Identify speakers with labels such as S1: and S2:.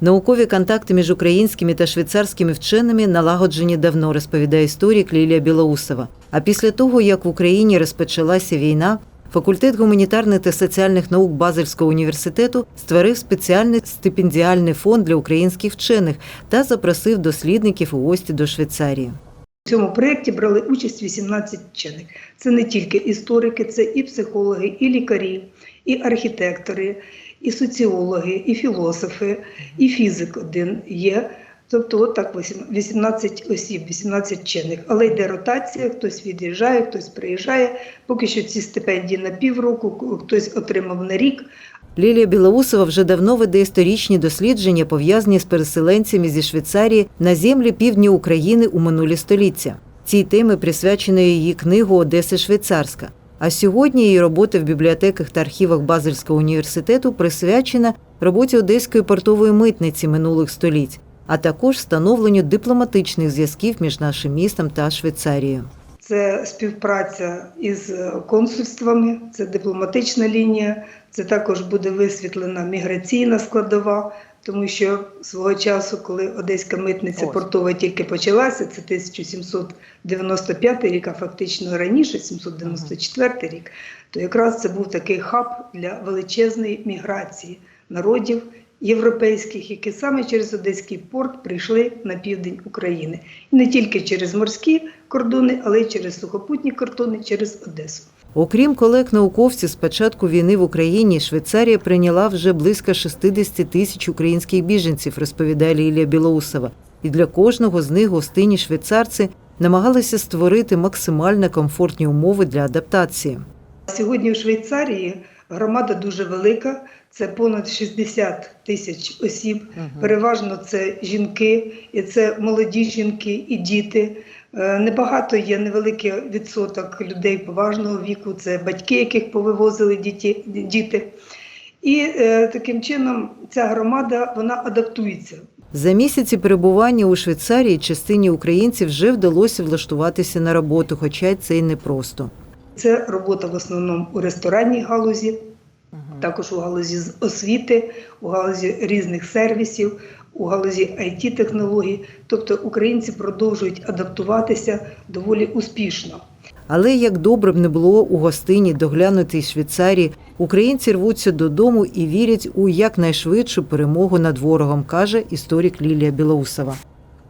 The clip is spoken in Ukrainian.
S1: Наукові контакти між українськими та швейцарськими вченими налагоджені давно, розповідає історик Лілія Білоусова. А після того, як в Україні розпочалася війна, факультет гуманітарних та соціальних наук Базельського університету створив спеціальний стипендіальний фонд для українських вчених та запросив дослідників у гості до Швейцарії.
S2: В цьому проєкті брали участь 18 вчених. Це не тільки історики, це і психологи, і лікарі, і архітектори, і соціологи, і філософи, і фізик один є. Тобто, так 18 осіб, 18 вчених. Але йде ротація, хтось від'їжджає, хтось приїжджає. Поки що ці стипендії на півроку, хтось отримав на рік.
S1: Лілія Білоусова вже давно веде історичні дослідження, пов'язані з переселенцями зі Швейцарії на землі півдні України у минулі століття. Цій темі присвячена її книгу Одеса Швейцарська. А сьогодні її робота в бібліотеках та архівах Базельського університету присвячена роботі Одеської портової митниці минулих століть, а також встановленню дипломатичних зв'язків між нашим містом та Швейцарією.
S2: Це співпраця із консульствами, це дипломатична лінія, це також буде висвітлена міграційна складова, тому що свого часу, коли Одеська митниця
S1: Ось.
S2: портова тільки почалася, це 1795 рік, а фактично раніше, 794 рік, то якраз це був такий хаб для величезної міграції народів європейських, які саме через Одеський порт прийшли на південь України. І не тільки через морські кордони, але й через сухопутні кордони, через Одесу.
S1: Окрім колег-науковців, з початку війни в Україні Швейцарія прийняла вже близько 60 тисяч українських біженців, розповідає Лілія Білоусова. І для кожного з них гостині швейцарці намагалися створити максимально комфортні умови для адаптації.
S2: Сьогодні в Швейцарії громада дуже велика, це понад 60 тисяч осіб. Переважно це жінки, і це молоді жінки і діти. Е, Небагато є невеликий відсоток людей поважного віку, це батьки, яких повивозили діті, діти. І е, таким чином ця громада вона адаптується.
S1: За місяці перебування у Швейцарії частині українців вже вдалося влаштуватися на роботу, хоча це й непросто.
S2: Це робота в основному у ресторанній галузі, також у галузі з освіти, у галузі різних сервісів, у галузі it технологій Тобто українці продовжують адаптуватися доволі успішно.
S1: Але як добре б не було у гостині доглянутій Швейцарії, українці рвуться додому і вірять у якнайшвидшу перемогу над ворогом, каже історик Лілія Білоусова.